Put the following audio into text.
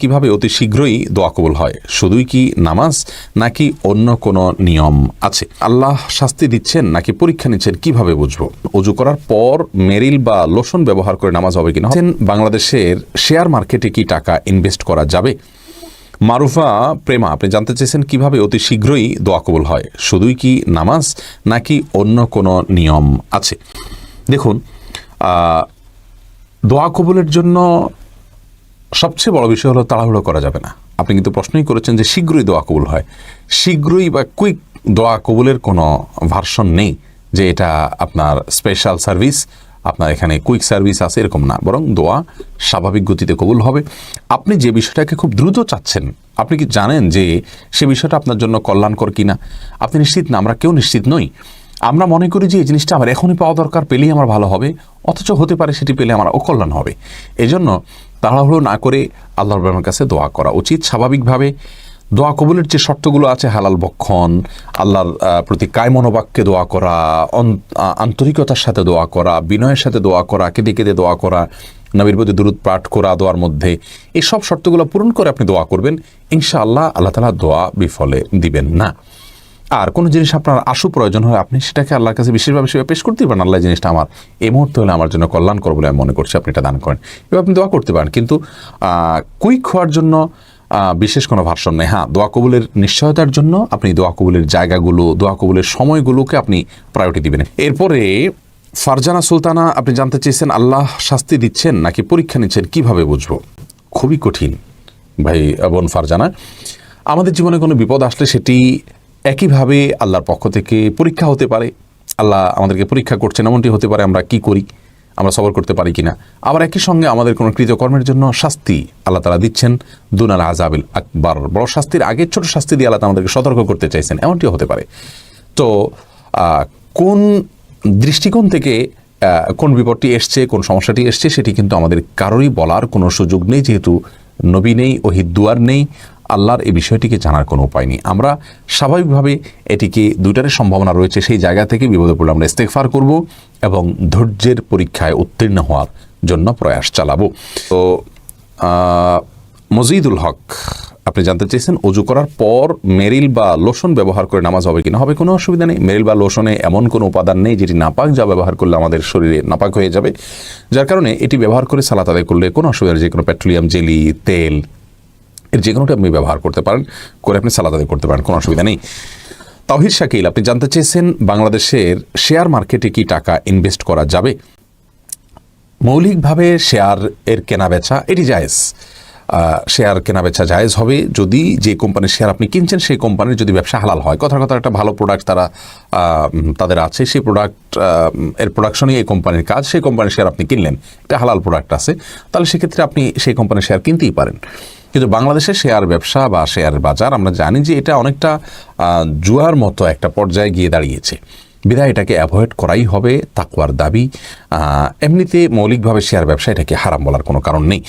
কীভাবে অতি শীঘ্রই দোয়া কবুল হয়? শুধুই কি নামাজ, নাকি অন্য কোনো নিয়ম আছে? আল্লাহ শাস্তি দিচ্ছেন, নাকি পরীক্ষা নিচ্ছেন, কীভাবে বুঝব? অজু করার পর মেরিল বা লোশন ব্যবহার করে নামাজ হবে কিনা? বাংলাদেশের শেয়ার মার্কেটে কি টাকা ইনভেস্ট করা যাবে? মারুফা প্রেমা, আপনি জানতে চেয়েছেন কীভাবে অতি শীঘ্রই দোয়া কবুল হয়? শুধুই কি নামাজ, নাকি অন্য কোনো নিয়ম আছে? দেখুন দোয়া কবুলের জন্য সবচেয়ে বড় বিষয় হলো তাড়াহুড়ো করা যাবে না। আপনি কিন্তু প্রশ্নই করেছেন যে শীঘ্রই দোয়া কবুল হয়। শীঘ্রই বা কুইক দোয়া কবুলের কোনো ভার্সন নেই যে এটা আপনার স্পেশাল সার্ভিস আপনার এখানে কুইক সার্ভিস আছে, এরকম না। বরং দোয়া স্বাভাবিক গতিতে কবুল হবে। আপনি যে বিষয়টাকে খুব দ্রুত চাচ্ছেন, আপনি কি জানেন যে সে বিষয়টা আপনার জন্য কল্যাণকর কিনা? আপনি নিশ্চিত না? আমরা কেউ নিশ্চিত নই। আমরা মনে করি যে এই জিনিসটা আমার এখনই পাওয়া দরকার, পেলেই আমার ভালো হবে। অথচ হতে পারে সেটি পেলে আমার অকল্যাণ হবে। এজন্য তাড়াহুড়ো না করে আল্লাহর রহমানের কাছে দোয়া করা উচিত। স্বাভাবিকভাবে দোয়া কবুলের যে শর্তগুলো আছে, হালাল বক্ষণ, আল্লাহর প্রতি কায় মনোবাক্যে দোয়া করা আন্তরিকতার সাথে দোয়া করা, বিনয়ের সাথে দোয়া করা, কেঁদে কেঁদে দোয়া করা, নবীর প্রতি দূরত পাঠ করা দোয়ার মধ্যে এই সব শর্তগুলো পূরণ করে আপনি দোয়া করবেন। ইনশাআল্লাহ আল্লাহ তালা দোয়া বিফলে দিবেন না। আর কোনো জিনিস আপনার আশু প্রয়োজন হয়, আপনি সেটাকে আল্লাহর কাছে বিশেষভাবে সেভাবে পেশ করতে পারেন। আল্লাহ জিনিসটা আমার, এই মুহূর্তে হলে আমার জন্য কল্যাণকর বলে আমি মনে করছি, আপনি এটা দান করেন। এবার আপনি দোয়া করতে পারেন, কিন্তু কুইক হওয়ার জন্য বিশেষ কোনো ভার্সন নেই। হ্যাঁ দোয়া কবুলের নিশ্চয়তার জন্য আপনি দোয়া কবুলের জায়গাগুলো, দোয়া কবুলের সময়গুলোকে আপনি প্রায়োরিটি দিবেন। এরপরে ফারজানা সুলতানা, আপনি জানতে চেয়েছেন আল্লাহ শাস্তি দিচ্ছেন নাকি পরীক্ষা নিচ্ছেন, কীভাবে বুঝব? খুবই কঠিন, ভাই বোন ফারজানা। আমাদের জীবনে কোনো বিপদ আসলে সেটি একইভাবে আল্লাহর পক্ষ থেকে পরীক্ষা হতে পারে। আল্লাহ আমাদেরকে পরীক্ষা করছেন, এমনটি হতে পারে আমরা কি করি, আমরা সবর করতে পারি কিনা। আবার একই সঙ্গে আমাদের কোনো কৃতকর্মের জন্য শাস্তি আল্লাহ তালা দিচ্ছেন, দুনাল আজাবিল আকবর। বড় শাস্তির আগে ছোট শাস্তি দিয়ে আল্লাহ আমাদেরকে সতর্ক করতে চাইছেন, এমনটিও হতে পারে। তো কোন দৃষ্টিকোণ থেকে কোন বিপদটি এসছে, কোন সমস্যাটি এসছে, সেটি কিন্তু আমাদের কারোরই বলার কোনো সুযোগ নেই, যেহেতু নবী নেই ওহিদুয়ার নেই। আল্লাহর এই বিষয়টিকে জানার কোনো উপায় নেই। আমরা স্বাভাবিকভাবে এটিকে দুইটারই সম্ভাবনা রয়েছে। সেই জায়গা থেকে বিপদে পড়লে আমরা ইস্তেকফার করব এবং ধৈর্যের পরীক্ষায় উত্তীর্ণ হওয়ার জন্য প্রয়াস চালাবো। তো মজিদুল হক, আপনি জানতে চেয়েছেন অজু করার পর মেরিল বা লোশন ব্যবহার করে নামাজ হবে কিনা? হবে, কোনো অসুবিধা নেই। মেরিল বা লোশনে এমন কোনো উপাদান নেই যেটি নাপাক যা ব্যবহার করলে আমাদের শরীরে নাপাক হয়ে যাবে। যার কারণে এটি ব্যবহার করে সালাত আদায় করলে কোনো অসুবিধা নেই। যে কোনো পেট্রোলিয়াম, জেলি, তেল এর যে কোনোটা আপনি ব্যবহার করতে পারেন, করে আপনি সালাদ আদায় করতে পারেন, কোনো অসুবিধা নেই। তাহির শাকিল, আপনি জানতে চেয়েছেন বাংলাদেশের শেয়ার মার্কেটে কি টাকা ইনভেস্ট করা যাবে? মৌলিকভাবে শেয়ার এর কেনা বেচা এটি জায়েজ। শেয়ার কেনা বেচা জায়েজ হবে যদি যে কোম্পানির শেয়ার আপনি কিনছেন, সেই কোম্পানির যদি ব্যবসা হালাল হয়। কথার কথা একটা ভালো প্রোডাক্ট তারা তাদের আছে, সেই প্রোডাক্টের প্রোডাকশনই এই কোম্পানির কাজ, সেই কোম্পানির শেয়ার আপনি কিনলেন, এটা হালাল প্রোডাক্ট আছে, তাহলে সেক্ষেত্রে আপনি সেই কোম্পানির শেয়ার কিনতেই পারেন। কিন্তু বাংলাদেশের শেয়ার ব্যবসা বা শেয়ার বাজার, আমরা জানি যে এটা অনেকটা জুয়ার মতো একটা পর্যায়ে গিয়ে দাঁড়িয়েছে। বিধায় এটাকে অ্যাভয়েড করাই হবে, তাকুয়ার দাবি এমনিতে মৌলিকভাবে শেয়ার ব্যবসা এটাকে হারাম বলার কোনো কারণ নেই।